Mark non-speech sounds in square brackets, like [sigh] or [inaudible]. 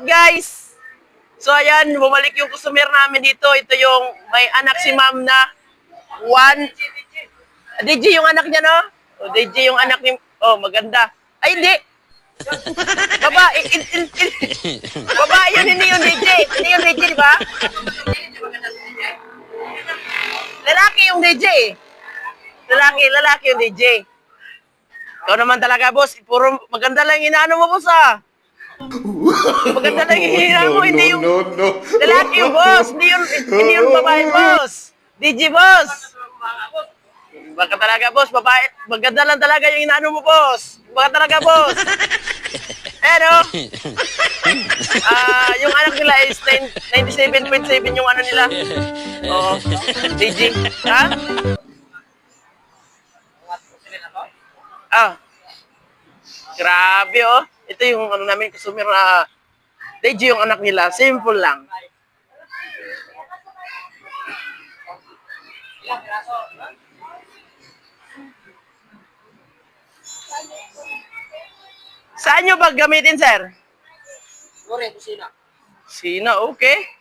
out guys! So ayan, bumalik yung customer namin dito. Ito yung may anak si ma'am na one. DJ yung anak niya, no? O, DJ yung anak ni... Oh, maganda. Ay, hindi. Babae. In, in, in, babae yun, hindi yung DJ. Hindi yung DJ, di ba? Lalaki yung DJ. Lalaki, lalaki yung DJ. Ikaw naman talaga, boss. Puro maganda lang inaano mo, boss, ah. Maganda yung inaano mo, hindi yung... no, no. Lalaki yung boss, hindi yung, hindi yung babae [laughs] boss. DJ boss. Baka talaga boss, babae. Maganda lang talaga yung inaano mo boss. Baka talaga boss. [laughs] Ano? Ah, yung anak nila is 9 97.7 yung ano nila. Oo. DJ. Ha? Ah. Grabe oh. Ito yung ano namin customer na DJ yung anak nila. Simple lang. Saan nyo ba gamitin, sir? Sure, kusina. Sina, okay.